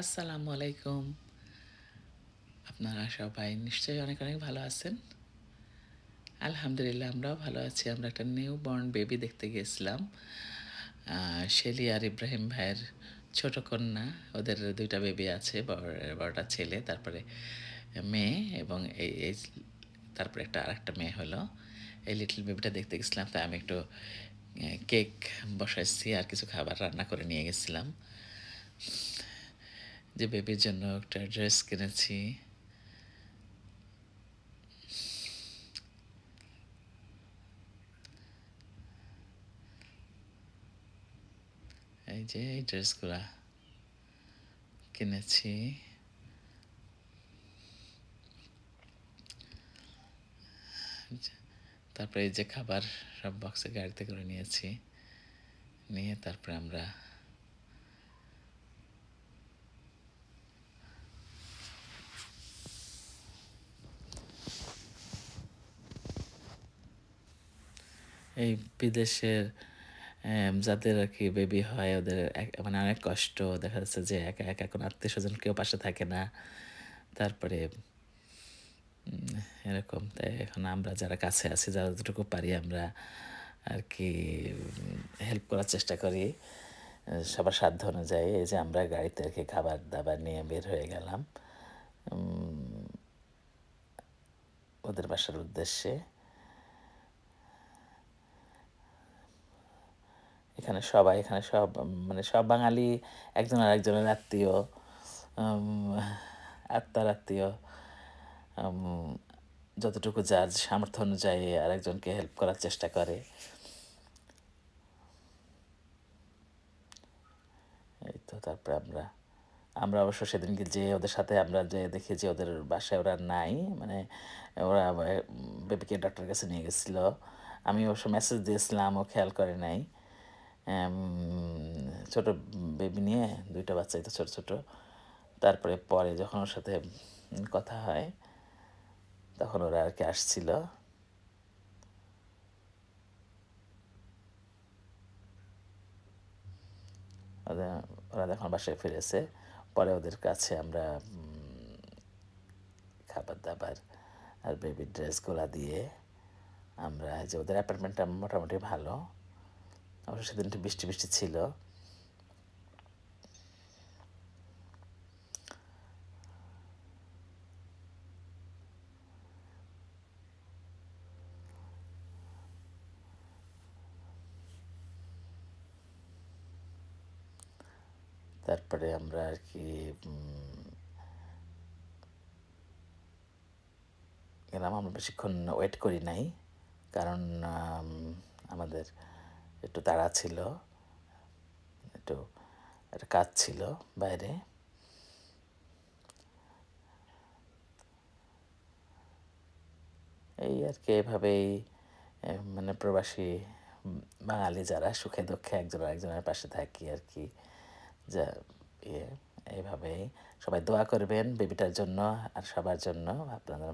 আসসালামু আলাইকুম। আপনারা সবাই নিশ্চয়ই অনেক অনেক ভালো আছেন। আলহামদুলিল্লাহ, আমরাও ভালো আছি। আমরা একটা নিউ বর্ন বেবি দেখতে গিয়েছিলাম। শেলি আর ইব্রাহিম ভাইয়ের ছোট কন্যা। ওদের দুইটা বেবি আছে, বড়, বড়টা ছেলে, তারপরে মেয়ে এবং এই তারপরে একটা আরেকটা মেয়ে হলো। এই লিটল বেবিটা দেখতে গেছিলাম তাই আমি একটু কেক বসাইছি আর কিছু খাবার রান্না করে নিয়ে গেছিলাম যে বেবির জন্য একটা ড্রেস কিনেছি। এই যে এই ড্রেসগুলা কিনেছি। তারপরে এই যে খাবার সব বক্সে গাড়িতে করে নিয়েছি। নিয়ে তারপরে আমরা এই বিদেশের যাদের আর কি বেবি হয়, ওদের মানে অনেক কষ্ট। দেখা যাচ্ছে যে একা একা কোনো আত্মীয় স্বজন কেউ পাশে থাকে না। তারপরে এরকম। তাই এখন আমরা যারা কাছে আছি, যারা যতটুকু পারি আমরা আর কি হেল্প করার চেষ্টা করি। সবার সাধ্য অনুযায়ী এই যে আমরা গাড়িতে আর কি খাবার দাবার নিয়ে বের হয়ে গেলাম। ওদের বাসার উদ্দেশ্যে। এখানে সবাই, এখানে সব মানে সব বাঙালি, একজন আর একজনের আত্মীয় আত্মার আত্মীয় যতটুকু যার সামর্থ্য অনুযায়ী আরেকজনকে হেল্প করার চেষ্টা করে। এই তো তারপরে আমরা আমরা অবশ্য সেদিনকে যে ওদের সাথে আমরা যে দেখি যে ওদের বাসায় ওরা নাই মানে ওরা বেবিকে ডক্টরের কাছে নিয়ে গেছিল। আমি অবশ্য মেসেজ দিয়েছিলাম, ও খেয়াল করে নাই। ছোট বেবি নিয়ে দুইটা বাচ্চাই তো ছোট ছোট। তারপরে পরে যখন ওর সাথে কথা হয়, তখন ওরা আর কি আসছিল। ওরা যখন বাসায় ফিরেছে। পরে ওদের কাছে আমরা খাবার দাবার আর বেবির ড্রেসগুলো দিয়ে আমরা, যে ওদের অ্যাপার্টমেন্টটা মোটামুটি ভালো। অবশ্য সেদিন একটু বৃষ্টি বৃষ্টি ছিল। তারপরে আমরা আর কি গেলাম আমরা বেশিক্ষণ ওয়েট করি নাই, কারণ আমাদের একটু তাড়া ছিল, একটু, একটা কাজ ছিল বাইরে। এই আর কি, এভাবেই মানে প্রবাসী বাঙালি যারা সুখে দুঃখে একজন একজনের পাশে থাকি আর কি, যা ইয়ে এইভাবেই সবাই দোয়া করবেন, বেবিটার জন্য আর সবার জন্য। আপনাদের